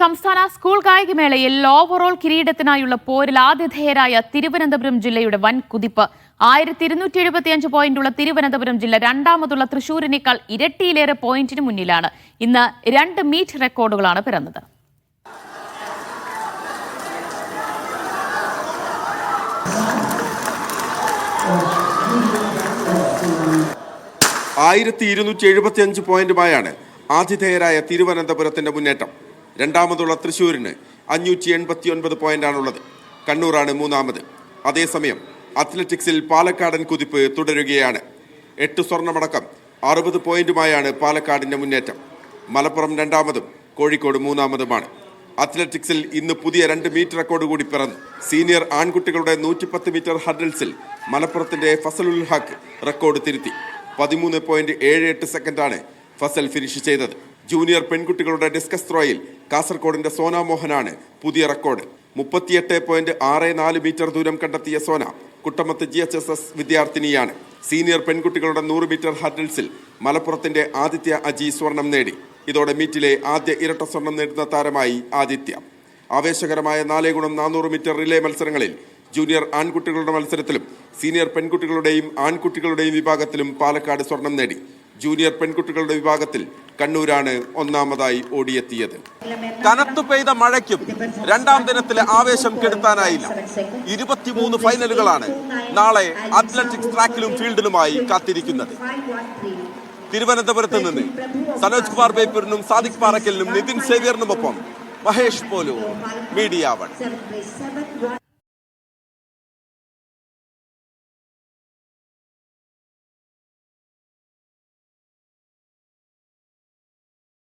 സംസ്ഥാന school കായികമേളയിൽ overall കിരീടത്തിനായുള്ള പോരിൽ ആതിഥേയരായ തിരുവനന്തപുരം ജില്ലയുടെ വൻ കുതിപ്പ് ആയിരത്തി ഇരുന്നൂറ്റി എഴുപത്തിയഞ്ച് പോയിന്റുള്ള തിരുവനന്തപുരം ജില്ല രണ്ടാമതുള്ള തൃശൂരിനേക്കാൾ ഇരട്ടിയിലേറെ പോയിന്റിന് മുന്നിലാണ്. ഇന്ന് രണ്ട് മീറ്റ് റെക്കോർഡുകളാണ് പിറന്നത്. ആയിരത്തി ഇരുന്നൂറ്റി എഴുപത്തി അഞ്ച് പോയിന്റുമായാണ് ആതിഥേയരായ തിരുവനന്തപുരത്തിന്റെ മുന്നേറ്റം. രണ്ടാമതുള്ള തൃശ്ശൂരിന് അഞ്ഞൂറ്റി എൺപത്തി ഒൻപത് പോയിന്റാണുള്ളത്. കണ്ണൂരാണ് മൂന്നാമത്. അതേസമയം അത്ലറ്റിക്സിൽ പാലക്കാടൻ കുതിപ്പ് തുടരുകയാണ്. എട്ട് സ്വർണമടക്കം അറുപത് പോയിന്റുമായാണ് പാലക്കാടിന്റെ മുന്നേറ്റം. മലപ്പുറം രണ്ടാമതും കോഴിക്കോട് മൂന്നാമതുമാണ്. അത്ലറ്റിക്സിൽ ഇന്ന് പുതിയ രണ്ട് മീറ്റർ റെക്കോർഡ് കൂടി പിറന്നു. സീനിയർ ആൺകുട്ടികളുടെ നൂറ്റിപ്പത്ത് മീറ്റർ ഹഡിൽസിൽ മലപ്പുറത്തിന്റെ ഫസലുൽ ഹക്ക് റെക്കോർഡ് തിരുത്തി. പതിമൂന്ന് പോയിന്റ് ഏഴ് എട്ട് സെക്കൻഡാണ് ഫസൽ ഫിനിഷ് ചെയ്തത്. ജൂനിയർ പെൺകുട്ടികളുടെ ഡിസ്കസ് ത്രോയിൽ കാസർഗോഡിന്റെ സോന മോഹനാണ് പുതിയ റെക്കോർഡ്. മുപ്പത്തിയെട്ട് പോയിന്റ് ആറ് നാല് മീറ്റർ ദൂരം കണ്ടെത്തിയ Sona Kuttamath G H S S വിദ്യാർത്ഥിനിയാണ്. സീനിയർ പെൺകുട്ടികളുടെ നൂറ് മീറ്റർ ഹർഡിൽസിൽ മലപ്പുറത്തിന്റെ ആദിത്യ അജി സ്വർണം നേടി. ഇതോടെ മീറ്റിലെ ആദ്യ ഇരട്ട സ്വർണം നേടുന്ന താരമായി ആദിത്യ. ആവേശകരമായ നാല് ഗുണം നാനൂറ് മീറ്റർ റിലേ മത്സരങ്ങളിൽ ജൂനിയർ ആൺകുട്ടികളുടെ മത്സരത്തിലും സീനിയർ പെൺകുട്ടികളുടെയും ആൺകുട്ടികളുടെയും വിഭാഗത്തിലും പാലക്കാട് സ്വർണം നേടി. ജൂനിയർ പെൺകുട്ടികളുടെ വിഭാഗത്തിൽ കണ്ണൂരാണ് ഒന്നാമതായി ഓടിയെത്തിയത്. കനത്തു പെയ്ത മഴയ്ക്കും രണ്ടാം ദിനത്തിലെ ആവേശം കെടുത്താനായില്ല. ഇരുപത്തിമൂന്ന് ഫൈനലുകളാണ് നാളെ അത്ലറ്റിക്സ് ട്രാക്കിലും ഫീൽഡിലുമായി കാത്തിരിക്കുന്നത്. തിരുവനന്തപുരത്ത് നിന്ന് സനോജ് കുമാർ ബേപ്പൂരിനും സാദിഖ് പാറക്കലിനും നിതിൻ സേവ്യറിനുമൊപ്പം മഹേഷ് പോലു മീഡിയ വൺ.